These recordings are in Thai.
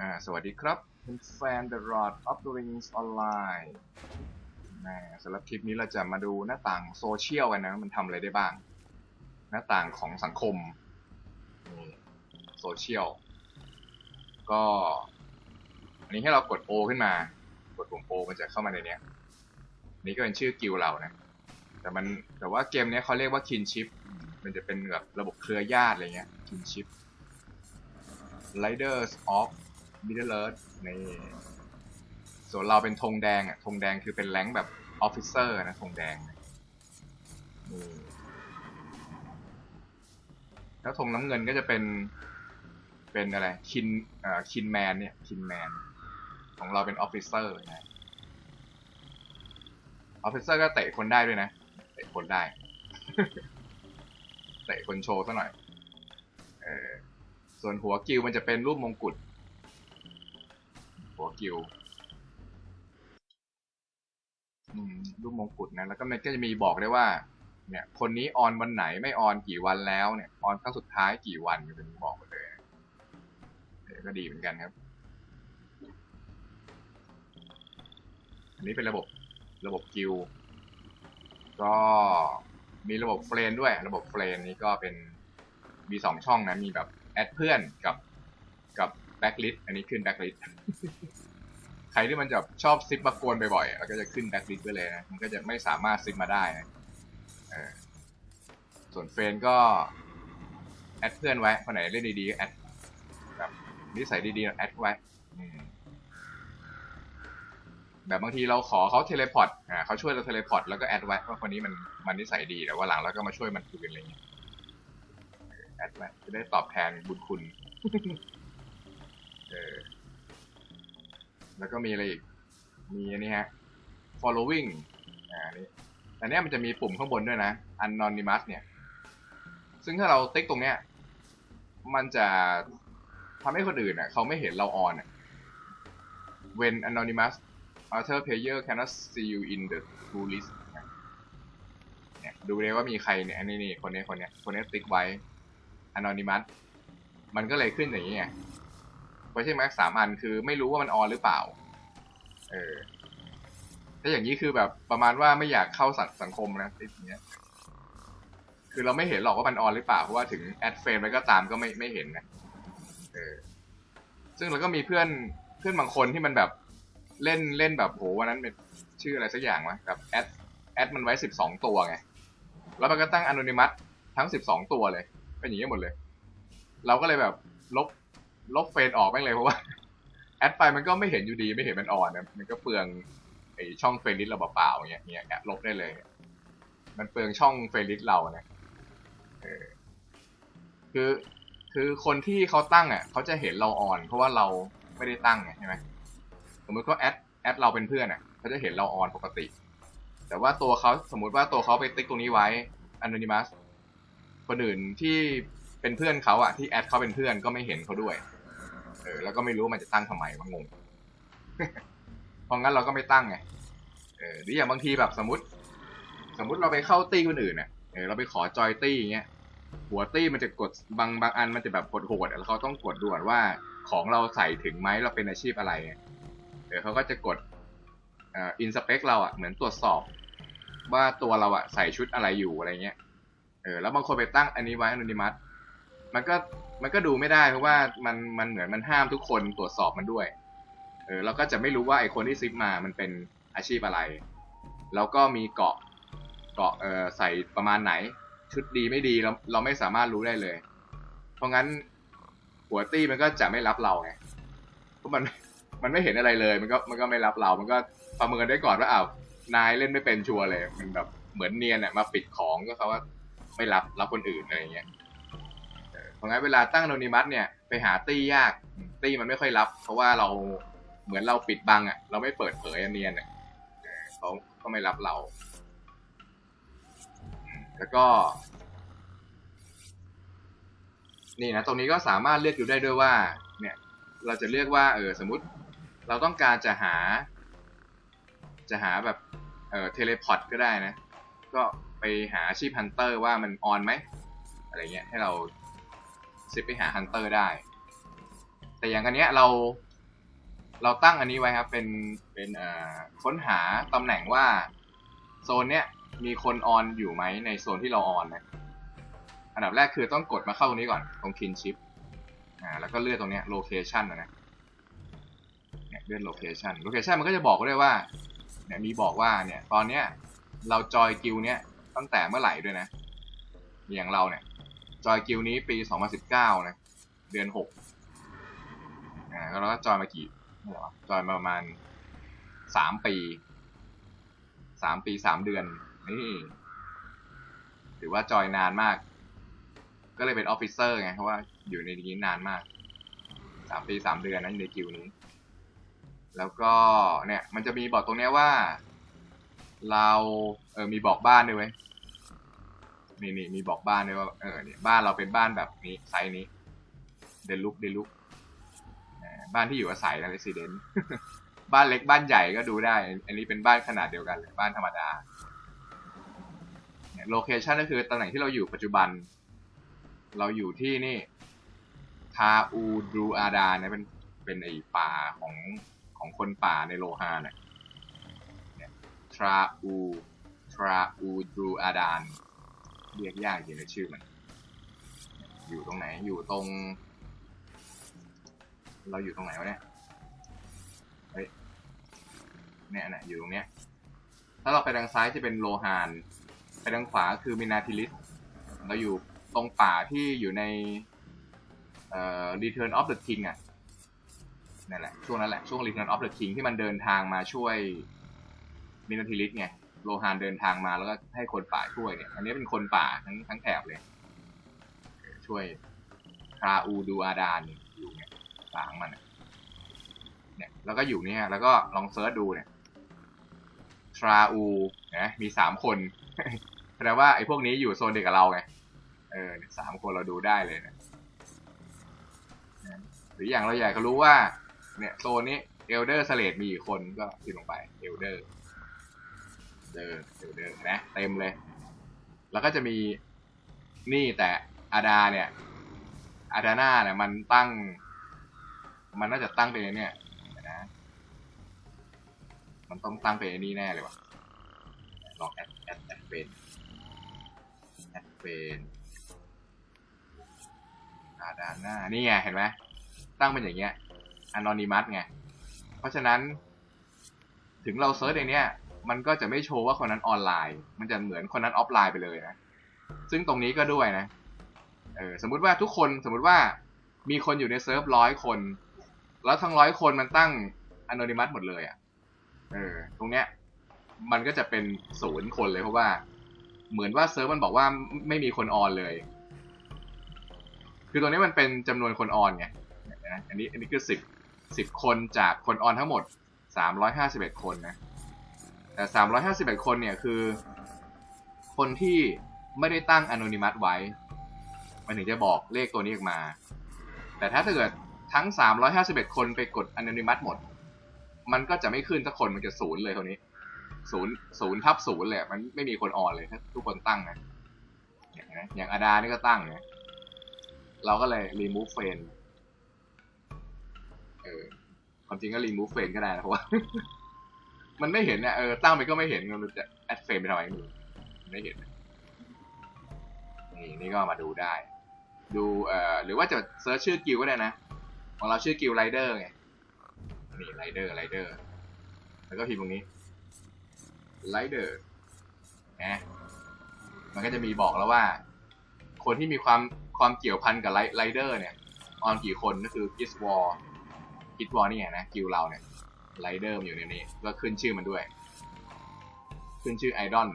อ่าสวัสดีครับเป็นแฟน The Lord of the Rings Online นะสำหรับคลิปนี้เราจะมาดูหน้าต่างโซเชียลกันนะ มันทำอะไรได้บ้าง หน้าต่างของสังคมโซเชียลก็ อันนี้ให้เรากด O ขึ้นมา กดปุ่ม O มันจะเข้ามาในเนี้ยนี่ก็เป็นชื่อกิลเรานะ แต่มันแต่ว่าเกมนี้เขาเรียกว่า kinship มันจะเป็นแบบระบบเครือญาติอะไรเงี้ย kinship Riders of Middle Earth นี่ส่วนเราเป็นธงแดงอะธงแดงคือเป็นแรงแบบ Officer นะธงแดงนี่แล้วธงน้ำเงินก็จะเป็นเป็นอะไรคินเอ่อคินแมนเนี่ยคินแมนของเราเป็น Officer นะ Officer ก็เตะคนได้ด้วยนะเตะคนได้เตะคนโชว์ซะหน่อยเออส่วนหัวกิวมันจะเป็นรูปมงกุฎ หัวกิวรูปมงกุฎนะแล้วก็มันก็จะมีบอกได้ว่า เนี่ย คนนี้ออนวันไหนไม่ออนกี่วันแล้วเนี่ยออนครั้งสุดท้ายกี่วันมันจะมีบอกหมดเลยเออก็ดีเหมือนกันครับ อันนี้เป็นระบบระบบกิวก็มีระบบเฟรนด้วย ระบบเฟรนนี้ก็เป็นมีสองช่องนะมีแบบแอดเพื่อนกับกับ แบ็กลิสอันนี้ขึ้นแบ็กลิสใครที่มันจะชอบซิปมาโกนบ่อยๆแล้วก็จะขึ้นแบ็กลิสไปเลยนะ มันก็จะไม่สามารถซิปมาได้นะเออส่วนเฟรนก็ แอดเพื่อนไว้คนไหนเล่นดีๆก็แอดแบบนิสัยดีๆแอดไว้อืมแบบบางทีเราขอเขาเทเลพอร์ตอ่าเขาช่วยเราเทเลพอร์ตแล้วก็แอดไว้ว่าคนนี้มันมันนิสัยดีแต่ว่าหลังเราก็มาช่วยมันคืนอะไรอย่างเงี้ยแอดไว้จะได้ตอบแทนบุญคุณ เออ แล้วก็มีอะไรอีก มีอันนี้ฮะ following อ่าอันนี้อันเนี้ยมันจะมีปุ่มข้างบนด้วยนะ anonymous เนี่ย ซึ่งถ้าเราติ๊กตรงเนี้ย มันจะทำให้คนอื่นอะ เขาไม่เห็นเราออนอะ when anonymous other player cannot see you in the to list เนี่ยดูเลยว่ามีใครเนี่ยอันนี้นี่คนนี้คนเนี้ยคนนี้ติ๊กไว้ anonymous มันก็เลยขึ้นอย่างนี้ไง question mark สามอันคือไม่รู้ว่ามันออนหรือเปล่า เออถ้าอย่างนี้คือแบบประมาณว่าไม่อยากเข้าสังสังคมนะติ๊กอย่างเงี้ย คือเราไม่เห็นหรอกว่ามันออนหรือเปล่าเพราะว่าถึงแอดเฟรมไปก็ตามก็ไม่ไม่เห็นนะเออ ซึ่งเราก็มีเพื่อนเพื่อนบางคนที่มันแบบเล่นเล่นแบบโหวันนั้นเป็นชื่ออะไรสักอย่างวะแบบแอดแอดมันไว้สิบสองตัวไง แล้วมันก็ตั้ง anonymous ทั้งสิบสองตัวเลยเป็นอย่างนี้หมดเลย เราก็เลยแบบลบ ลบเฟซออกแม่งเลยเพราะว่า แอดไปมันก็ไม่เห็นอยู่ดีไม่เห็นมันอ่อนนะมันก็เปลืองไอช่องเฟรนลิสเราเปล่าๆเงี้ยเงี้ยลบได้เลย มันเปลืองช่องเฟรนลิสเรานะเออคือคือคนที่เขาตั้งอะเขาจะเห็นเราออน เพราะว่าเราไม่ได้ตั้งไงใช่ไหมสมมติเขาแอดแอดเราเป็นเพื่อนอะเขาจะเห็นเราออนปกติ แต่ว่าตัวเขาสมมุติว่าตัวเขาไปติ๊กตรงนี้ไว้ anonymous คนอื่นที่เป็นเพื่อนเขาอะที่แอดเขาเป็นเพื่อนก็ไม่เห็นเขาด้วย เออแล้วก็ไม่รู้มันจะตั้งทำไมว่างงเพราะงั้นเราก็ไม่ตั้งไงเออหรืออย่างบางทีแบบสมมติ สมมติเราไปเข้าตี้คนอื่นอะเออเราไปขอจอยตี้อย่างเงี้ยหัวตี้มันจะกดบางบางอันมันจะแบบกดโหดแล้วเขาต้องกดด่วนว่าของเราใส่ถึงไหมเราเป็นอาชีพอะไรอะเออเขาก็จะกดอินสเปคเราอะเหมือนตรวจสอบ ว่าตัวเราอะใส่ชุดอะไรอยู่อะไรเงี้ยเออแล้วบางคนไปตั้งอันนี้ไว้ anonymous มัันก็มันก็ดูไม่ได้เพราะว่ามันมันเหมือนมันห้ามทุกคนตรวจสอบมันด้วย เออเราก็จะไม่รู้ว่าไอคนที่ซิปมามันเป็นอาชีพอะไร แล้วก็มีเกาะเกาะเออใส่ประมาณไหน ชุดดีไม่ดีเราเราไม่สามารถรู้ได้เลย เพราะงั้นหัวตี้มันก็จะไม่รับเราไงเพราะมันมันไม่เห็นอะไรเลย มันก็มันก็ไม่รับเรา มันก็ประเมินได้ก่อนว่าอ้าวนายเล่นไม่เป็นชัวร์เลย มันแบบเหมือนเนียนอะมาปิดของก็เขาว่าไม่รับรับคนอื่นอะไรอย่างเงี้ย เพราะงั้นเวลาตั้งโนนิมัสเนี่ยไปหาตี้ยากตี้มันไม่ค่อยรับ เพราะว่าเราเหมือนเราปิดบังอะ่ะ เราไม่เปิดเผยอันเนียนอะเขาเขาไม่รับเรา แล้วก็ นี่นะตรงนี้ก็สามารถเลือกดูได้ด้วยว่า เนี่ย เราจะเลือกว่า เออสมมุติ เราต้องการจะหา จะหาแบบ เออเทเลพอร์ตก็ได้นะ ก็ไปหาชีพฮันเตอร์ว่ามันออนไหมอะไรเงี้ยให้เรา ซิปไปหาฮันเตอร์ได้ แต่อย่างอันเนี้ยเรา เราตั้งอันนี้ไว้ครับ เป็นเป็นเอ่อค้นหาตำแหน่งว่าโซนเนี้ยมีคนออนอยู่ไหมในโซนที่เราออนนะอันดับแรกคือต้องกดมาเข้าตรงนี้ก่อนตรง kinship อ่าแล้วก็เลือกตรงเนี้ย location นนะเนี่ยเลือก location location มันก็จะบอกด้วยว่าเนี่ยมีบอกว่าเนี่ยตอนเนี้ยเราจอยกิลเนี้ยตั้งแต่เมื่อไหร่ด้วยนะอย่างเราเนี่ย จอยกิลนี้ปี 2019 นะ เดือน 6 อ่าแล้วก็จอยมากี่เหร่วะจอยมาประมาณ 3 ปี 3 ปี 3 เดือน นี่ ถือว่าจอยนานมาก ก็เลยเป็นออฟฟิเซอร์ไง เพราะว่าอยู่ในนี้นานมาก 3 ปี 3 เดือนนะอยู่ในกิลนี้ แล้วก็เนี่ย มันจะมีบอกตรงเนี้ยว่า เรา เออ มีบอกบ้านด้วยเว้ย นี่นี่มีบอกบ้านด้วยว่าเออเนี่ยบ้านเราเป็นบ้านแบบนี้ไซส์นี้ เดลุกเดลุกบ้านที่อยู่อาศัยนะ resident บ้านเล็กบ้านใหญ่ก็ดูได้ อันนี้เป็นบ้านขนาดเดียวกันเลยบ้านธรรมดาโลเคชันก็คือตำแหน่งที่เราอยู่ปัจจุบัน เราอยู่ที่นี่ทาอูดรูอาดาเนี่ยเป็นเป็นไอป่าของของคนป่าในโลฮาเนี่ยทราอูทราอูดรูอาดาน เรียกยากจริงเลยชื่อมัน อยู่ตรงไหนอยู่ตรง เราอยู่ตรงไหนวะเนี่ยเฮ้ยเนี่ยนะอยู่ตรงเนี้ย ถ้าเราไปทางซ้ายจะเป็นโลหาน ไปทางขวาคือมินาทิลิสเราอยู่ตรงป่าที่อยู่ในเอ่อ Return of the King อะนั่นแหละช่วงนั้นแหละช่วง Return of the King ที่มันเดินทางมาช่วยมินาทิลิสไง โลหานเดินทางมาแล้วก็ให้คนป่าช่วยเนี่ยอันนี้เป็นคนป่าทั้งทั้งแถบเลย ช่วยคาอูดูอาดานอยู่เนี่ยป่าของมันเนี่ยแล้วก็อยู่เนี่ยแล้วก็ลองเซิร์ชดูเนี่ยทราอูนะมีสามคนแสดงว่าไอ้พวกนี้อยู่โซนเดียวกับเราไงเออสามคนเราดูได้เลยนะหรืออย่างเราอยากจะรู้ว่า เนี่ยโซนนี้เอลเดอร์สเลดมีกี่คนก็พิมพ์ลงไปเอลเดอร์ เดอร์เอลเดอร์นะเต็มเลย แล้วก็จะมีนี่แต่อาดาเนี่ยอาดาน่าเนี่ยมันตั้ง มันน่าจะตั้งเป็นเนี่ยนะมันต้องตั้งเป็นนี่แน่เลยวะลองแอดแอดแอดเป็นแอดเป็นอาดาน่านี่ไงเห็นไหมตั้งเป็นอย่างเงี้ยอนอนิมัสไง เพราะฉะนั้น ถึงเราเซิร์ชในเนี้ย มันก็จะไม่โชว์ว่าคนนั้นออนไลน์ มันจะเหมือนคนนั้นออฟไลน์ไปเลยนะ ซึ่งตรงนี้ก็ด้วยนะ เออสมมุติว่าทุกคนสมมุติว่ามีคนอยู่ในเซิร์ฟร้อยคน แล้วทั้งร้อยคนมันตั้งอน y นิมัสหมดเลยอะ่ะ เออ ตรงเนี้ย มันก็จะเป็นศูนย์คนเลยเพราะว่า เหมือนว่าเซิร์ฟมันบอกว่าไม่มีคนออนเลย คือตรงนี้มันเป็นจำนวนคนออนไงนะอันนี้อันนี้คือสิบสิบคนจากคนออนทั้งหมดสามร้อยห้าสิบเอ็ดคนนะ แต่สามร้อยห้าสิบเอ็ดคนเนี่ยคือ คนที่ไม่ได้ตั้งอน y นิมัสไว้ มันถึงจะบอกเลขตัวนี้ออกมา แต่ถ้าเกิดทั้ง351คนไปกด Anonymous หมด มันก็จะไม่ขึ้นสักคนมันจะศูนย์เลยเท่านี้ศูนย์ศูนย์ทับศูนย์เลยมันไม่มีคนออนเลยถ้าทุกคนตั้งนะอย่างนะอย่างอาดานี่ก็ตั้งเนี่ยเราก็เลย remove friend เออความจริงก็ remove friend ก็ได้นะเพราะว่า มันไม่เห็นเนี่ยเออตั้งไปก็ไม่เห็นมันจะ add friend ไปทำไมไม่รู้ไม่เห็น นี่นี่ก็มาดูได้ ดูเอ่อหรือว่าจะเซิร์ชชื่อกิลก็ได้นะของเราชื่อกิลไรเดอร์ไงนี่ไรเดอร์ไรเดอร์แล้วก็พิมพ์ตรงนี้ไรเดอร์นะมันก็จะมีบอกแล้วว่า คนที่มีความความเกี่ยวพันกับไรเดอร์เนี่ยออนกี่คนก็คือกิสวอลกิสวอลนี่ไงนะกิลเราเนี่ย ไรเดอร์อยู่ในนี้ก็ขึ้นชื่อมันด้วย ขึ้นชื่อไอดอล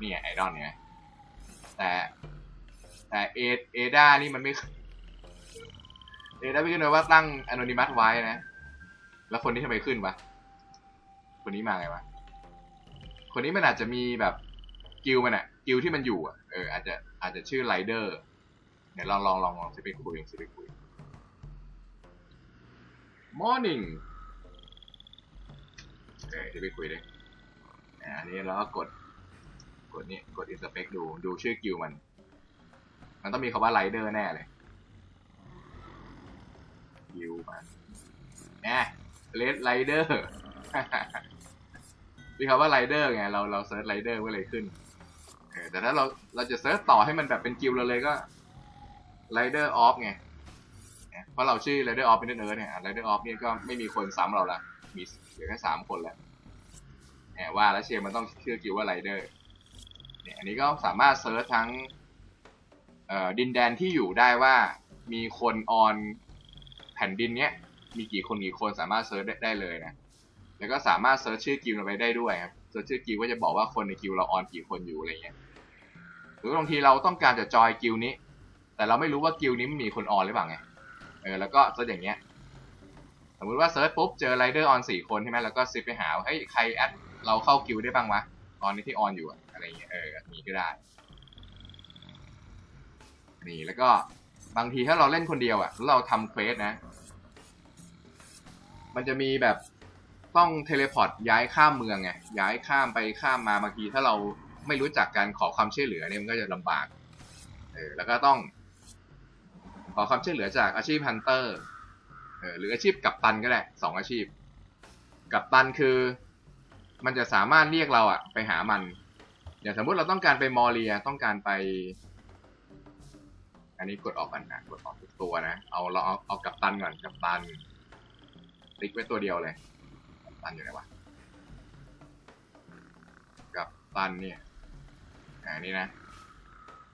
นี่ไงไอดอลเนี่ยแต่แต่เอเอดานี่มันไม่เอดาไม่ขึ้นเลยว่าตั้งอน y นิมัสไว้นะ แล้วคนนี้ทำไมขึ้นวะคนนี้มาไงวะคนนี้มันอาจจะมีแบบกิลมันอะกิลที่มันอยู่อะเอออาจจะอาจจะชื่อไรเดอร์เดี๋ยวลองลองลองลองสิไปคุยสิไปคุย morning เออจะไปคุยเลยอันนี้เราก็กด กดนี้กด inspect ดูดูชื่อกิลมัน มันต้องมีคาว่าไรเดอร์แน่เลยกิลมันนะเลดไรเดอร์มีคำว่าไรเดอร์ไงเราเราเซิร์ชไรเดอร์ก็เลยขึ้นเออแต่ถ้าเราเราจะเซิร์ชต่อให้มันแบบเป็นกิลด์เราเลยก็ไรเดอร์ออฟไงเนี่ยเพราะเราชื่อไรเดอร์ออฟเป็นเนิร์ดเนี่ยไรเดอร์ออฟเนี่ยก็ไม่มีคนซ้ำเราละ มีเหลือแค่สามคนแล้วแหมว่าแล้วเชียร์มันต้องเชื่อกิลด์ว่าไรเดอร์เนี่ยอันนี้ก็สามารถเซิร์ชทั้งเอ่อดินแดนที่อยู่ได้ว่ามีคนออนแผ่นดินเนี้ยมีกี่คนกี่คนสามารถเซิร์ชได้ได้เลยนะ แล้วก็สามารถเซิร์ชชื่อกิลด์เราไปได้ด้วยครับเซิร์ชชื่อกิลก็จะบอกว่าคนในกิลเราออนกี่คนอยู่อะไรเงี้ย หรือบางทีเราต้องการจะจอยกิลนี้ แต่เราไม่รู้ว่ากิลนี้มันมีคนออนหรือเปล่าไง เออแล้วก็เซิร์ชอย่างเงี้ย สมมติว่าเซิร์ชปุ๊บเจอไรเดอร์ออนสี่คนใช่ไหมแล้วก็ซิปไปหาว่าเฮ้ยใครแอดเราเข้ากิลได้บ้างวะตอนนี้ที่ออนอยู่อะอะไรเงี้ยเออนี่ก็ได้ นี่แล้วก็บางทีถ้าเราเล่นคนเดียวอะแล้วเราทำเควสนะ มันจะมีแบบต้องเทเลพอร์ตย้ายข้ามเมืองไงย้ายข้ามไปข้ามมาบางทีถ้าเราไม่รู้จักการขอความช่วยเหลือเนี่ยมันก็จะลำบากเออแล้วก็ต้อง ขอความช่วยเหลือจากอาชีพฮันเตอร์ เออหรืออาชีพกัปตันก็ได้สองอาชีพ กัปตันคือ มันจะสามารถเรียกเราอะไปหามัน อย่างสมมุติเราต้องการไปมอเรียต้องการไป อันนี้กดออกกันนะกดออกทุกตัวนะเอาเราเอาเอากัปตันก่อนกัปตันติ๊กไว้ตัวเดียวเลยกัปตันอยู่ไหนวะกัปตันเนี่ยอ่านี่นะ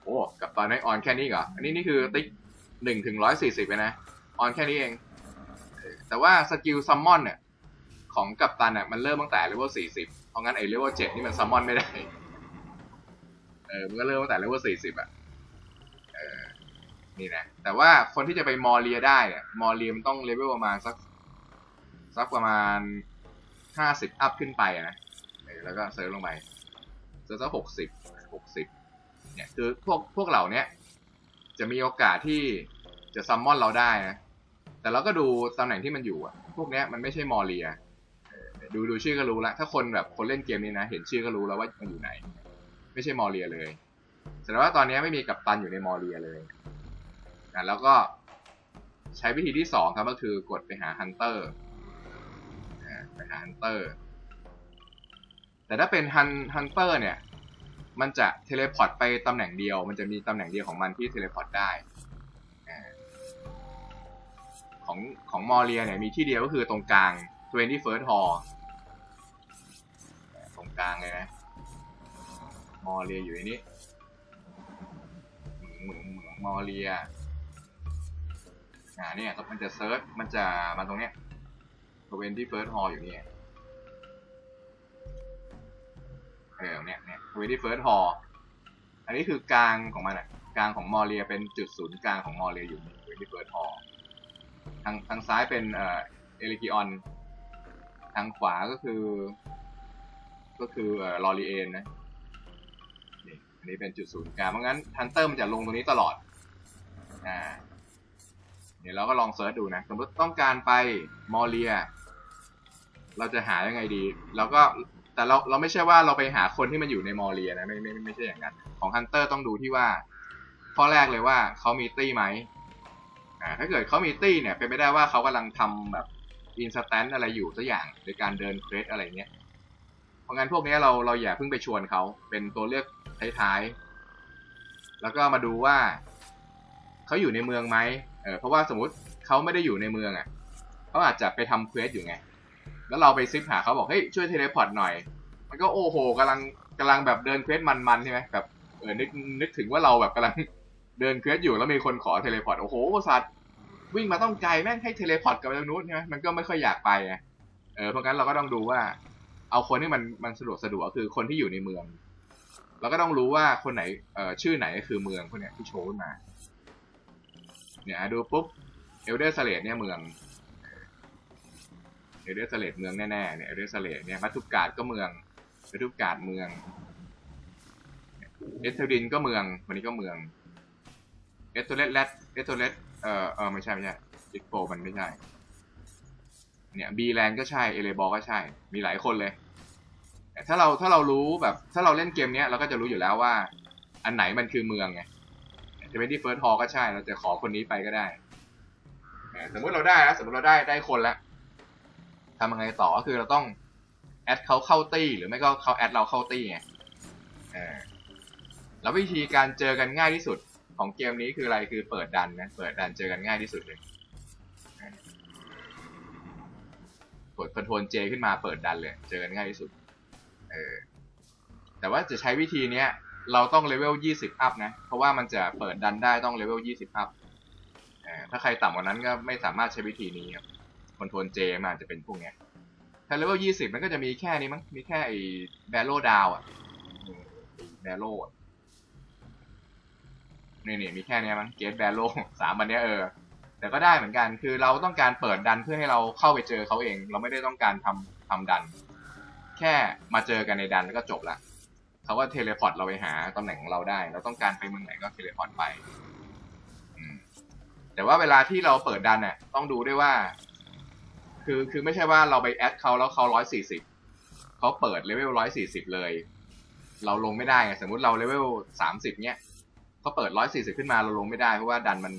โอ้กัปตันให้ออนแค่นี้เหรออันนี้นี่คือติ๊กหนึ่งถึงร้อยสี่สิบเลยนะออนแค่นี้เอง แต่ว่าสกิลซัมมอนเนี่ยของกัปตันเนี่ยมันเริ่มตั้งแต่เลเวลสี่สิบเพราะงั้นไอ้เลเวลเจ็ดนี่มันซัมมอนไม่ได้ เออมันก็เริ่มตั้งแต่เลเวลสี่สิบอะเออนี่นะ แต่ว่าคนที่จะไปมอเรียได้เนี่ยมอเรียมันต้องเลเวลประมาณสักสักประมาณห้าสิบอัพขึ้นไปนะแล้วก็เซิร์ฟลงไปเซิร์ฟสักหกสิบหกสิบเนี่ยคือพวกพวกเหล่านี้จะมีโอกาสที่จะซัมมอนเราได้นะ แต่เราก็ดูตำแหน่งที่มันอยู่อะพวกเนี้ยมันไม่ใช่มอเรียเออดูดูชื่อก็รู้ละถ้าคนแบบคนเล่นเกมนี้นะ เห็นชื่อก็รู้แล้วว่ามันอยู่ไหน ไม่ใช่มอเรียเลยแสดงว่าตอนนี้ไม่มีกัปตันอยู่ในมอเรียเลยอะแล้วก็ใช้วิธีที่สองครับก็คือกดไปหาฮันเตอร์ไปหาฮันเตอร์แต่ถ้าเป็นฮันฮันเตอร์เนี่ย มันจะเทเลพอร์ตไปตำแหน่งเดียว มันจะมีตำแหน่งเดียวของมันที่เทเลพอร์ตได้ ของของมอเรียเนี่ยมีที่เดียวก็คือตรงกลาง 21st Hall ตรงกลางเลยนะ มอเรียอยู่ในนี้เหมืองเหมืองเหมืองมอเรียอ่าเนี่ยมันจะเซิร์ชมันจะมาตรงเนี้ยบริเวณที่เฟิร์สฮอลอยู่เนี่ยเออเนี่ยเนี่ยบริเวณที่เฟิร์สฮอลอันนี้คือกลางของมันอะกลางของมอเรียเป็นจุดศูนย์กลางของมอเรียอยู่บริเวณที่เฟิร์สฮอลทางทางซ้ายเป็นเอ่อเอลิกิออน ทางขวาก็คือ ก็คือเอ่อลอรีเอนนะนี่อันนี้เป็นจุดศูนย์กลางเพราะงั้นฮันเตอร์มันจะลงตรงนี้ตลอดอ่าเดี๋ยวเราก็ลองเซิร์ชดูนะ สมมติต้องการไปมอเรีย เราจะหายังไงดี เราก็แต่เราเราไม่ใช่ว่าเราไปหาคนที่มันอยู่ในมอเรียนะไม่ไม่ไม่ใช่อย่างนั้น ของฮันเตอร์ต้องดูที่ว่า ข้อแรกเลยว่าเขามีตี้ไหม อ่าถ้าเกิดเขามีตี้เนี่ยเป็นไปได้ว่าเขากำลังทำแบบอินสแตนต์อะไรอยู่สักอย่างในการเดินเควสอะไรเงี้ย เพราะงั้นพวกนี้เราเราอย่าเพิ่งไปชวนเขาเป็นตัวเลือกท้ายๆ แล้วก็มาดูว่าเขาอยู่ในเมืองไหมเออเพราะว่าสมมติเขาไม่ได้อยู่ในเมืองอะเขาอาจจะไปทำเควสอยู่ไง แล้วเราไปซิปหาเขาบอกเฮ้ยช่วยเทเลพอร์ตหน่อย มันก็โอ้โหกำลังกำลังแบบเดินเควสมันๆใช่ไหมแบบเออนึกนึกถึงว่าเราแบบกำลังเดินเควสอยู่แล้วมีคนขอเทเลพอร์ตโอ้โหสัตว์ วิ่งมาต้องไกลแม่งให้เทเลพอร์ตกลับไปทางนู้นใช่ไหมมันก็ไม่ค่อยอยากไปไงเออเพราะงั้นเราก็ต้องดูว่า เอาคนที่มันมันสะดวกสะดวกคือคนที่อยู่ในเมือง เราก็ต้องรู้ว่าคนไหนเอ่อชื่อไหนคือเมืองพวกเนี้ยที่โชว์ขึ้นมา เนี่ยดูปุ๊บเอลเดอร์สเลดเนี่ยเมืองเอลเดอร์สเลดเมืองแน่ๆเนี่ยเอลเดอร์สเลดเนี่ยมัทุกการก็เมืองมัทุกการเมืองเอสเทอรินก็เมืองวันนี้ก็เมืองเอสโตเลตแรดเอสโตเลต เออเออไม่ใช่ไม่ใช่จิกโปมันไม่ใช่ เนี่ยบีแลนก็ใช่เอเลบอก็ใช่ มีหลายคนเลยแต่ถ้าเราถ้าเรารู้แบบ ถ้าเราเล่นเกมเนี้ยเราก็จะรู้อยู่แล้วว่า อันไหนมันคือเมืองไงจะเป็นที่เฟิร์สฮอก็ใช่ เราจะขอคนนี้ไปก็ได้สมมุติเราได้นะสมมติเราได้ได้คนละทำยังไงต่อก็คือเราต้องแอดเขาเข้าตี้หรือไม่ก็เขาแอดเราเข้าตี้ไงเออแล้ววิธีการเจอกันง่ายที่สุด ของเกมนี้คืออะไรคือเปิดดันนะเปิดดันเจอกันง่ายที่สุดเลยกดคอนโทรลเจขึ้นมาเปิดดันเลย เจอกันง่ายที่สุดเออแต่ว่าจะใช้วิธีเนี้ย เราต้องเลเวล 20 อัพนะ เพราะว่ามันจะเปิดดันได้ต้องเลเวล 20 อัพเออถ้าใครต่ำกว่านั้นก็ไม่สามารถใช้วิธีนี้ครับคอนโทรลเจมันอาจะเป็นพวกเนี้ยถ้าเลเวล 20 มันก็จะมีแค่นี้มั้ง มีแค่ไอ้แบโลดาวอะแบโล นี่นี่มีแค่เนี้ยมั้งเกตแบลโลสามอันเนี้ยเออแต่ก็ได้เหมือนกันคือเราต้องการเปิดดันเพื่อให้เราเข้าไปเจอเขาเอง เราไม่ได้ต้องการทำทำดัน แค่มาเจอกันในดันแล้วก็จบละเขาก็เทเลพอร์ตเราไปหาตำแหน่งของเราได้ เราต้องการไปเมืองไหนก็เทเลพอร์ตไปแต่ว่าเวลาที่เราเปิดดันเนี่ยต้องดูด้วยว่า คือคือไม่ใช่ว่าเราไปแอดเขาแล้วเขาร้อยสี่สิบเขาเปิดเลเวลร้อยสี่สิบเลย เราลงไม่ได้ไงสมมติเราเลเวลสามสิบเนี้ย เขาเปิดร้อยสี่สิบขึ้นมาเราลงไม่ได้เพราะว่าดันมัน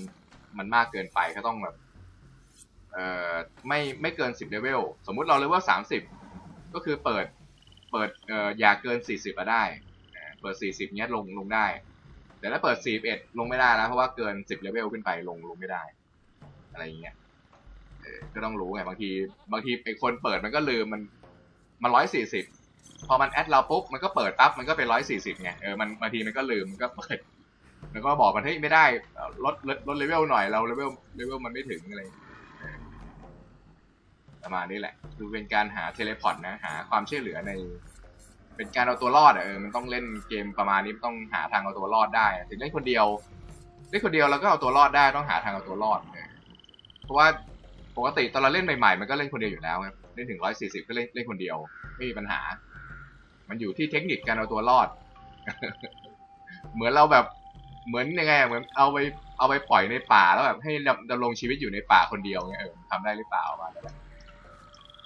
มันมากเกินไปเขาต้องแบบเอ่อไม่ไม่เกินสิบเลเวลสมมุติเราเลเวลสามสิบก็คือเปิดเปิดเอ่ออย่าเกินสี่สิบมาได้เปิดสี่สิบเนี้ยลงลงได้ แต่ถ้าเปิดสี่เอ็ดลงไม่ได้แล้วเพราะว่าเกินสิบเลเวลขึ้นไปลงลงไม่ได้ อะไรอย่างเงี้ยเออก็ต้องรู้ไงบางทีบางทีไอคนเปิดมันก็ลืมมันมันร้อยสี่สิบพอมันแอดเราปุ๊บมันก็เปิดปั๊บมันก็เป็นร้อยสี่สิบไงเออมันบางทีมันก็ลืมมันก็เปิด มันก็บอกมันเฮ้ยไม่ได้ลดลดลดเลเวลหน่อยเราเลเวลเลเวลมันไม่ถึงอะไรประมาณนี้แหละ คือเป็นการหาเทเลพอร์ตนะหาความช่วยเหลือใน เป็นการเอาตัวรอดอะเออมันต้องเล่นเกมประมาณนี้ต้องหาทางเอาตัวรอดได้ ถึงเล่นคนเดียวเล่นคนเดียวเราก็เอาตัวรอดได้ต้องหาทางเอาตัวรอดเออเพราะว่าปกติตอนเราเล่นใหม่ๆมันก็เล่นคนเดียวอยู่แล้วครับเล่นถึงร้อยสี่สิบก็เล่นเล่นคนเดียวไม่มีปัญหา มันอยู่ที่เทคนิคการเอาตัวรอด เหมือนเราแบบ เหมือนยังไงอะเหมือนเอาไปเอาไปปล่อยในป่าแล้วแบบให้ดำดำรงชีวิตอยู่ในป่าคนเดียวเงี้ยเออทำได้หรือเปล่าประมาณนั้น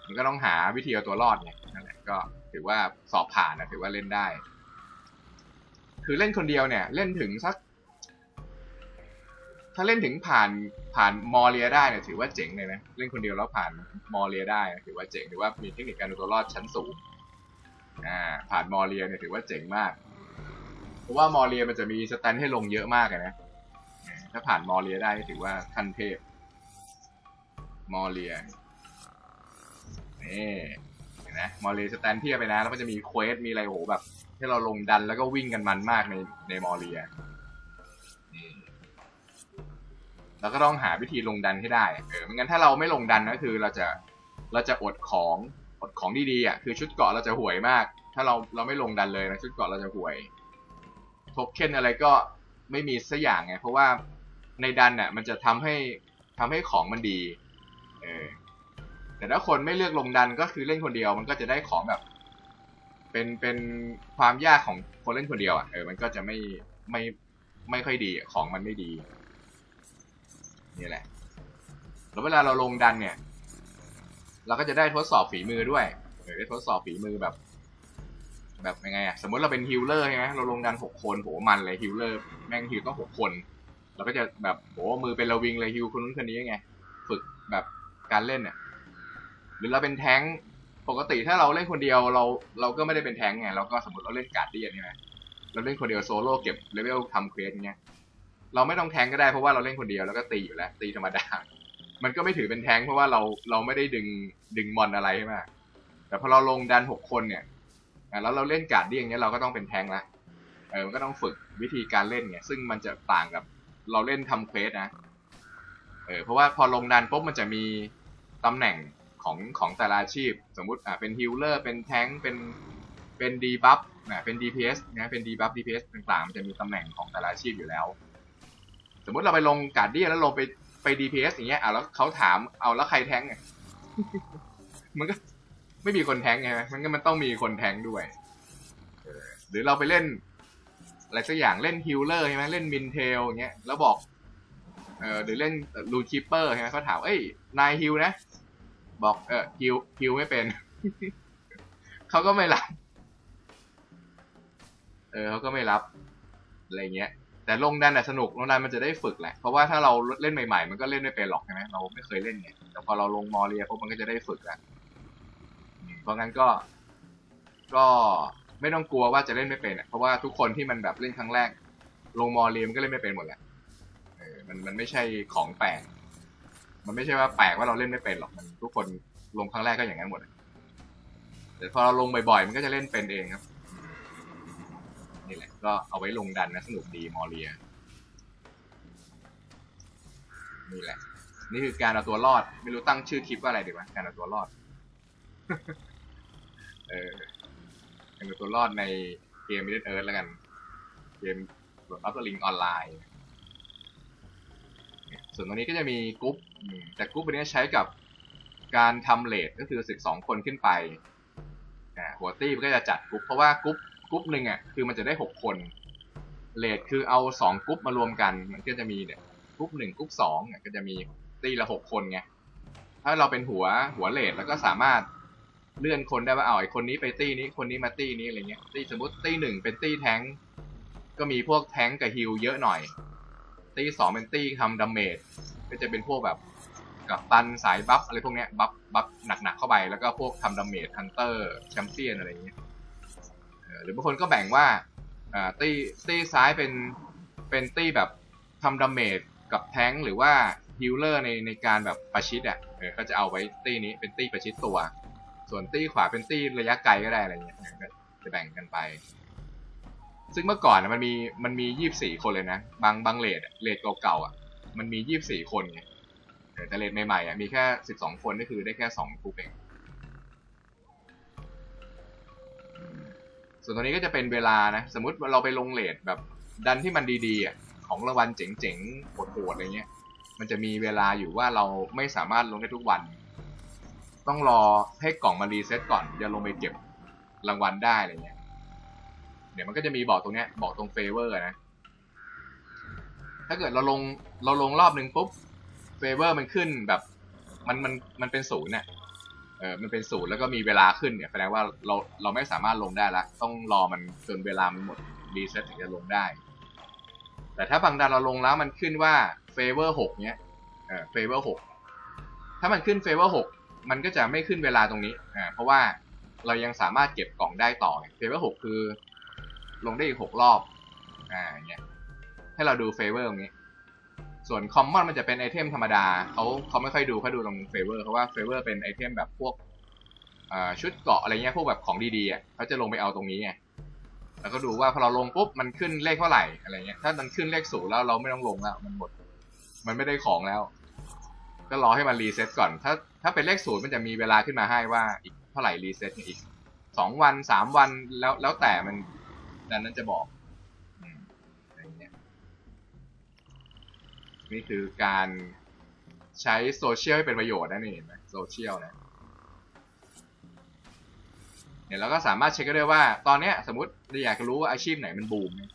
มันก็ต้องหาวิธีเอาตัวรอดไงนั่นแหละก็ถือว่าสอบผ่านนะถือว่าเล่นได้ คือเล่นคนเดียวเนี่ย เล่นถึงสัก ถ้าเล่นถึงผ่านผ่านมอเรียได้เนี่ยถือว่าเจ๋งเลยนะเล่นคนเดียวแล้วผ่านมอเรียได้ถือว่าเจ๋งถือว่ามีเทคนิคการเอาตัวรอดชั้นสูงอ่าผ่านมอเรียเนี่ยถือว่าเจ๋งมาก เพราะว่ามอเรียมันจะมีสแตนให้ลงเยอะมากเลยนะ ถ้าผ่านมอเรียได้ถือว่าขั้นเทพ มอเรียนี่เห็นไหมมอเรียสแตนเทียบไปนะ แล้วมันจะมีเควส มีอะไรโอ้โหแบบให้เราลงดันแล้วก็วิ่งกันมันมากในในมอเรียเราก็ต้องหาวิธีลงดันให้ได้ เออไม่งั้นถ้าเราไม่ลงดันก็คือเราจะเราจะอดของอดของดีๆอะคือชุดเกาะเราจะห่วยมาก ถ้าเราเราไม่ลงดันเลยนะชุดเกาะเราจะห่วย โทเค็นอะไรก็ไม่มีสักอย่างไง เพราะว่าในดันเนี่ยมันจะทำให้ทำให้ของมันดีเออแต่ถ้าคนไม่เลือกลงดันก็คือเล่นคนเดียว มันก็จะได้ของแบบ เป็นเป็นความยากของคนเล่นคนเดียวอะเออมันก็จะไม่ไม่ไม่ค่อยดีของมันไม่ดีนี่แหละ แล้วเวลาเราลงดันเนี่ย เราก็จะได้ทดสอบฝีมือด้วยได้ทดสอบฝีมือแบบ แบบยังไงอะสมมติเราเป็นฮิลเลอร์ใช่ไหมเราลงดันหกคนโหมันเลยฮิลเลอร์แม่งฮิลต้องหกคนเราก็จะแบบโหมือเป็นระวิงเลยฮิลคนนู้นคนนี้ไงฝึกแบบการเล่นเนี่ยหรือเราเป็นแท้งค์ปกติถ้าเราเล่นคนเดียวเราเราก็ไม่ได้เป็นแท้งค์ไงเราก็สมมติเราเล่นการ์ดเดียนใช่ไหมเราเล่นคนเดียวโซโล่เก็บเลเวลทำเควสอย่างเงี้ยเราไม่ต้องแทงก็ได้เพราะว่าเราเล่นคนเดียวแล้วก็ตีอยู่แล้วตีธรรมดา มันก็ไม่ถือเป็นแทงเพราะว่าเราเราไม่ได้ดึงดึงมอนอะไรใช่ไหมแต่พอเราลงดันหกคนเนี่ย แล้วเราเล่นการ์ดเดี้ยงเนี้ยเราก็ต้องเป็นแทงละเออมันก็ต้องฝึกวิธีการเล่นไงซึ่งมันจะต่างกับเราเล่นทำเควสนะเออเพราะว่าพอลงดันปุ๊บมันจะมีตำแหน่งของของแต่ละอาชีพ สมมุติอะเป็นฮิลเลอร์เป็นแทงเป็นเป็นดีบัฟนะเป็น DPS นะเป็นดีบัฟ DPS ต่างๆ มันจะมีตำแหน่งของแต่ละอาชีพอยู่แล้ว สมมติเราไปลงการ์ดเดียแล้วลงไปไป DPS อย่างเงี้ยอะแล้วเขาถามเอาแล้วใครแท้งไงมันก็ ไม่มีคนแทงไงมันก็มันต้องมีคนแทงด้วยหรือเราไปเล่น อะไรสักอย่างเล่นฮิลเลอร์ใช่ไหมเล่นมินเทลอย่างเงี้ยแล้วบอกเออหรือเล่นลูคิปเปอร์ใช่ไหมเขาถามเอ้ยนายฮิลนะ บอกเออฮิลฮิลไม่เป็น เขาก็ไม่รับเออเขาก็ไม่รับอะไรเงี้ย แต่ลงดันอะสนุกลงดันมันจะได้ฝึกแหละ เพราะว่าถ้าเราเล่นใหม่ๆ มันก็เล่นไม่เป็นหรอกใช่ไหมเราไม่เคยเล่นไงแต่พอเราลงมอเรียปุ๊บมันก็จะได้ฝึกแล้ว เพราะงั้นก็ ก็ไม่ต้องกลัวว่าจะเล่นไม่เป็นอะเพราะว่าทุกคนที่มันแบบเล่นครั้งแรก ลงมอเรียมนก็เล่นไม่เป็นหมดแหละเออมันมันไม่ใช่ของแปลกมันไม่ใช่ว่าแปลกว่าเราเล่นไม่เป็นหรอกมันทุกคนลงครั้งแรกก็อย่างนั้นหมดอะแต่พอเราลงบ่อยๆ มันก็จะเล่นเป็นเองครับ นี่แหละ ก็เอาไว้ลงดันนะสนุกดีมอเรีย นี่แหละ นี่คือการเอาตัวรอด ไม่รู้ตั้งชื่อคลิปว่าอะไรดีวะการเอาตัวรอด เออการเอาตัวรอดในเกม Middle Earth แล้วกัน เกมแบบอัพลิงออนไลน์ ส่วนตรงนี้ก็จะมีกรุ๊ปแต่กรุ๊ปนนี้ใช้กับการทำเลทก็คือสิบสองคนขึ้นไปหัวตี้มันก็จะจัดกรุ๊ปเพราะว่ากรุ๊ปกรุ๊ปหนึ่งอะคือมันจะได้หกคนเลทคือเอาสองกรุ๊ปมารวมกัน มันก็จะมีเนี่ยกรุ๊ปหนึ่งกรุ๊ปสองเนี่ยก็จะมีตีละหกคนไงถ้าเราเป็นหัวหัวเลทแล้วก็สามารถ เลื่อนคนได้ว่าเอาไอ้คนนี้ไปตี้นี้คนนี้มาตี้นี้อะไรเงี้ยตี้สมมติตี้หนึ่งเป็นตี้แท้งก็มีพวกแท้งกับฮิลเยอะหน่อย ตี้สองเป็นตี้ทำดาเมจก็จะเป็นพวกแบบกับตันสายบัฟอะไรพวกเนี้ยบัฟบัฟหนักๆเข้าไปแล้วก็พวกทำดาเมจฮันเตอร์แชมเปี้ยนอะไรเงี้ยหรือบางคนก็แบ่งว่าตี้ตี้ซ้ายเป็นเป็นตี้แบบทำดาเมจกับแท้งหรือว่าฮิลเลอร์ในในการแบบประชิดอะเออก็จะเอาไว้ตี้นี้เป็นตี้ประชิดตัว ส่วนตี้ขวาเป็นตี้ระยะไกลก็ได้อะไรเงี้ยก็จะแบ่งกันไป ซึ่งเมื่อก่อนนะมันมีมันมียี่บสี่คนเลยนะ บางบางเลดเลดเก่าๆอะ มันมียี่บสี่คนไงแต่เลดใหม่ๆอะมีแค่สิบสองคนก็คือได้แค่สองกรุ๊ปเองส่วนตรงนี้ก็จะเป็นเวลานะ สมมติเราไปลงเลดแบบดันที่มันดีๆอะของรางวัลเจ๋งๆโหดๆอะไรเงี้ย มันจะมีเวลาอยู่ว่าเราไม่สามารถลงได้ทุกวัน ต้องรอให้กล่องมารีเซ็ตก่อนจะลงไปเก็บรางวัลได้อะไรเงี้ย เดี๋ยวมันก็จะมีบอกตรงเนี้ย บอกตรงเฟเวอร์นะ ถ้าเกิดเราลงเราลงรอบหนึ่งปุ๊บเฟเวอร์มันขึ้นแบบ มันมันมันเป็นศูนย์เนี่ยเออมันเป็นศูนย์แล้วก็มีเวลาขึ้นเนี่ยแสดงว่าเราเราไม่สามารถลงได้ละต้องรอมันจนเวลามันหมดรีเซ็ตถึงจะลงได้ แต่ถ้าบางดันเราลงแล้วมันขึ้นว่าเฟเวอร์หกเนี้ยเออเฟเวอร์หกถ้ามันขึ้นเฟเวอร์หก มันก็จะไม่ขึ้นเวลาตรงนี้อ่าเพราะว่าเรายังสามารถเก็บกล่องได้ต่อเฟเวอร์หกคือ ลงได้อีกหกรอบอ่าเงี้ยให้เราดูเฟเวอร์ตรงนี้ ส่วนคอมมอนมันจะเป็นไอเทมธรรมดาเขาเขาไม่ค่อยดูเขาดูตรงเฟเวอร์เพราะว่าเฟเวอร์เป็นไอเทมแบบพวกอ่าชุดเกาะอะไรเงี้ยพวกแบบของดีๆอะเขาจะลงไปเอาตรงนี้ไงแล้วก็ดูว่าพอเราลงปุ๊บมันขึ้นเลขเท่าไหร่อะไรเงี้ยถ้ามันขึ้นเลขศูนย์แล้วเราไม่ต้องลงแล้วมันหมด มันไม่ได้ของแล้ว ก็รอให้มันรีเซ็ตก่อน ถ้าถ้าเป็นเลขศูนย์มันจะมีเวลาขึ้นมาให้ว่าอีกเท่าไหร่รีเซ็ตอีกสองวันสามวันแล้วแล้วแต่มันดังนั้นจะบอกอะไรเงี้ยนี่คือการใช้โซเชียลให้เป็นประโยชน์นะนี่เห็นไหมโซเชียลนะเนี่ยเราก็สามารถเช็คได้ว่า ตอนเนี้ยสมมติเราอยากรู้ว่าอาชีพไหนมันบูมเนี่ย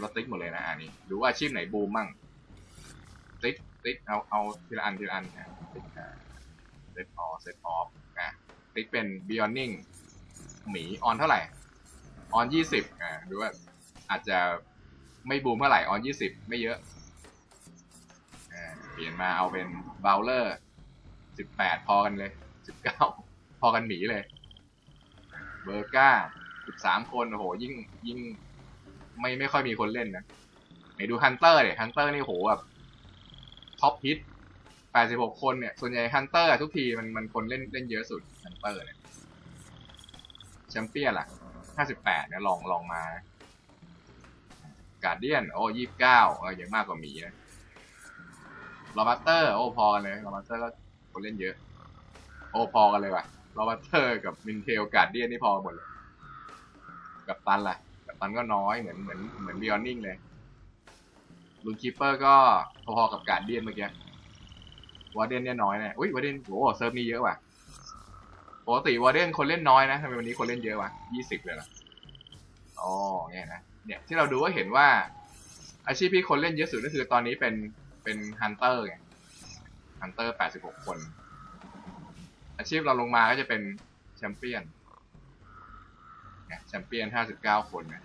เราติ๊กหมดเลยนะอันนี้ดูว่าอาชีพไหนบูมมั่ง ติ๊กติ๊กเอาเอาทีละอันทีละอันนะติ๊กอ่าเซตออเซตออฟอะติ๊กเป็น beyonding หมีออนเท่าไหร่ออนยี่สิบอ่าดูว่าอาจจะไม่บูมเท่าไหร่ออนยี่สิบไม่เยอะอ่าเปลี่ยนมาเอาเป็นบลเลอร์สิบแปดพอกันเลยสิบเก้าพอกันหมีเลย เบอร์ก้าสิบสามคนโอ้โหยิ่งยิ่งไม่ไม่ค่อยมีคนเล่นนะไหนดูฮันเตอร์เนี่ยฮันเตอร์นี่โหแบบ ท็อปฮิตแปดสิบหกคนเนี่ย ส่วนใหญ่ฮันเตอร์ทุกทีมันมันคนเล่นเล่นเยอะสุดฮันเตอร์เนี่ยแชมเปี้ยนล่ะห้าสิบแปดเนี่ยลองลองมา การเดียน โอ้ยี่สิบเก้าเออยังมากกว่าหมีนะลอบัตเตอร์ โอ้พอกันเลยลอบัตเตอร์ก็คนเล่นเยอะ โอ้พอกันเลยว่ะลอบัตเตอร์กับมินเทลการเดียนนี่พอหมดเลย กับตันล่ะ กับตันก็น้อยเหมือนเหมือนเหมือนบิออนนิ่งเลย ลูนคีเปอร์ก็พอๆกับการเดียนเมื่อกี้วอร์เดนเนี่ยน้อยนะอุ้ยวอร์เดนโอ้เซิร์ฟนี้เยอะว่ะปกติวอร์เดนคนเล่นน้อยนะทำไมวันนี้คนเล่นเยอะวะยี่สิบเลยเหรออ๋อเนี่ยนะเนี่ยที่เราดูก็เห็นว่า อาชีพที่คนเล่นเยอะสุดก็คือตอนนี้เป็นเป็นฮันเตอร์ไงฮันเตอร์แปดสิบหกคน อาชีพเราลงมาก็จะเป็นแชมเปี้ยนเนี่ยแชมเปี้ยนห้าสิบเก้าคนนะ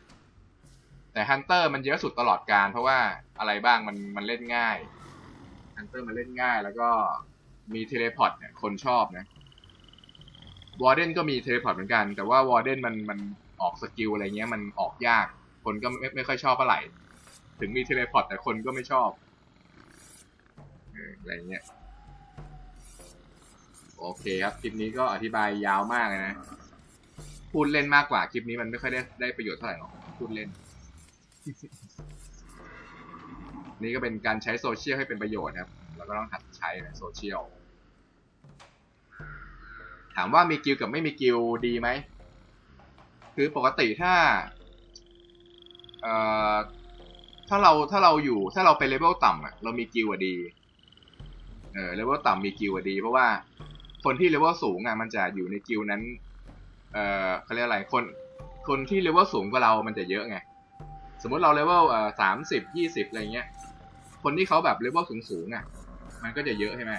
แต่ฮันเตอร์มันเยอะสุดตลอดการเพราะว่าอะไรบ้างมันมันเล่นง่ายฮันเตอร์มันเล่นง่าย แล้วก็มีเทเลพอร์ตเนี่ยคนชอบนะวอร์เดนก็มีเทเลพอร์ตเหมือนกัน แต่ว่าวอร์เดนมันมันออกสกิลอะไรเงี้ยมันออกยาก คนก็ไม่ไม่ค่อยชอบเท่าไหร่ถึงมีเทเลพอร์ตแต่คนก็ไม่ชอบอออะไรเงี้ยโอเคครับ คลิปนี้ก็อธิบายยาวมากเลยนะ พูดเล่นมากกว่าคลิปนี้มันไม่ค่อยได้ได้ประโยชน์เท่าไหร่หรอกพูดเล่น นี่ก็เป็นการใช้โซเชียลให้เป็นประโยชน์ครับ แล้วก็ต้องหัดใช้นะโซเชียล ถามว่ามีกิลกับไม่มีกิลดีไหม คือปกติถ้า เอ่อ ถ้าเราถ้าเราอยู่ถ้าเราเป็นเลเวลต่ำอะเรามีกิลอะดี เออเลเวลต่ำมีกิลอะดี เพราะว่าคนที่เลเวลสูงอะมันจะอยู่ในกิลนั้น เอ่อเขาเรียกอะไร คน คนที่เลเวลสูงกว่าเรา มันจะเยอะไง สมมติเราเลเวลเอ่อสามสิบยี่สิบอะไรเงี้ย คนที่เขาแบบเลเวลสูงสูงอะ มันก็จะเยอะใช่ไหม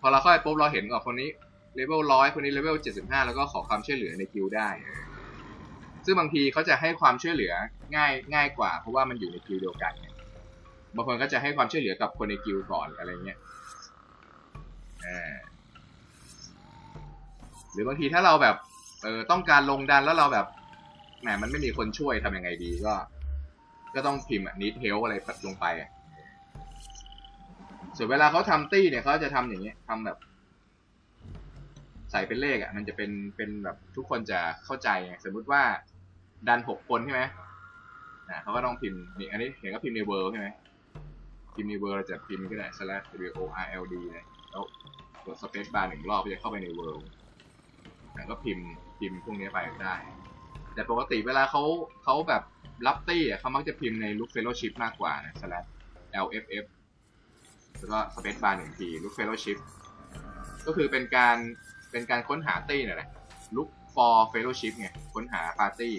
พอเราเข้าไปปุ๊บเราเห็นว่าคนนี้เลเวลร้อยคนนี้เลเวลเจ็ดสิบห้าแล้วก็ขอความช่วยเหลือในกิลด์ได้ ซึ่งบางทีเขาจะให้ความช่วยเหลือง่ายง่ายกว่า เพราะว่ามันอยู่ในกิลด์เดียวกันบางคนก็จะให้ความช่วยเหลือกับคนในกิลด์ก่อนอะไรเงี้ยหรือบางทีถ้าเราแบบเออต้องการลงดันแล้วเราแบบแหมมันไม่มีคนช่วยทำยังไงดีก็ ก็ต้องพิมพ์นิดเฮลอะไรลงไป ส่วนเวลาเขาทำตี้เนี่ยเขาจะทำอย่างเงี้ทำแบบ ใส่เป็นเลขอะ มันจะเป็นเป็นแบบทุกคนจะเข้าใจไงสมมุติว่าดันหกคนใช่ไหมอ่าเขาก็ต้องพิมพ์นี่อันนี้เห็นก็พิมพ์ในเวิร์ใช่ไหมพิมพ์ในเวิร์เราจะพิมพ์ก็ได้ slash w o r l d เลยแล้วกด space bar หนึ่งรอบก็จะเข้าไปในเวิร์แล้วก็พิมพ์พิมพ์พวกนี้ไปได้ แต่ปกติเวลาเขาเขาแบบ รับตี้อะเขามักจะพิมพ์ใน look fellowship มากกว่านะ slash lff แล้วก็ space bar หนึ่งที look fellowship ก็คือเป็นการเป็นการค้นหาตี้นั่นแหละ look for fellowship ไงค้นหาปาร์ตี้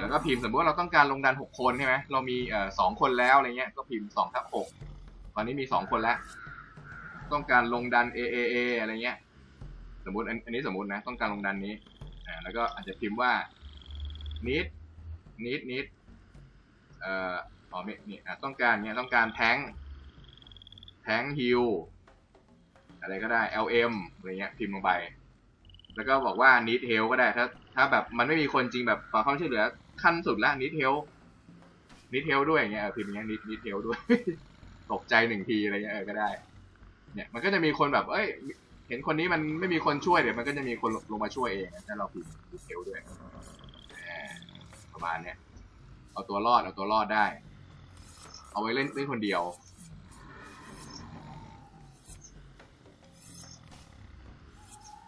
แล้วก็พิมพ์สมมติว่าเราต้องการลงดันหกคนใช่ไหมเรามีเอ่อสองคนแล้วอะไรเงี้ยก็พิมพ์สองทับหกตอนนี้มีสองคนแล้ว ต้องการลงดัน A A A อะไรเงี้ย สมมติอันอันนี้สมมตินะ ต้องการลงดันนี้อ่าแล้วก็อาจจะพิมพ์ว่า need need need เอ่ออ๋อไม่นี่อะต้องการเนี่ยต้องการแทงแทงฮิลอะไรก็ได้ LM อะไรเงี้ยพิมพ์ลงไป แล้วก็บอกว่า need help ก็ได้ถ้า ถ้าแบบมันไม่มีคนจริงแบบขอความช่วยเหลือขั้นสุดแล้ว need help need help ด้วยอย่างเงี้ยพิมพ์อย่างเงี้ย need need help ด้วย ตกใจหนึ่งทีอะไรเงี้ยก็ได้ เนี่ยมันก็จะมีคนแบบ เอ้ย เห็นคนนี้มันไม่มีคนช่วยเดี๋ยวมันก็จะมีคนลงมาช่วยเองถ้าเราพิมพ์ดีเทลด้วย ประมาณเนี้ยเอาตัวรอดเอาตัวรอดได้ เอาไว้เล่นเล่นคนเดียว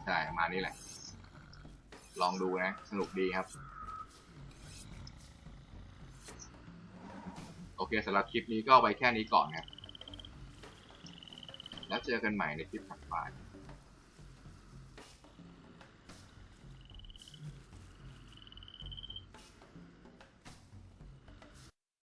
ใช่ประมาณนี้แหละ ลองดูนะ สนุกดีครับ โอเคสำหรับคลิปนี้ก็ไว้แค่นี้ก่อนครับแล้วเจอกันใหม่ในคลิปถัดไป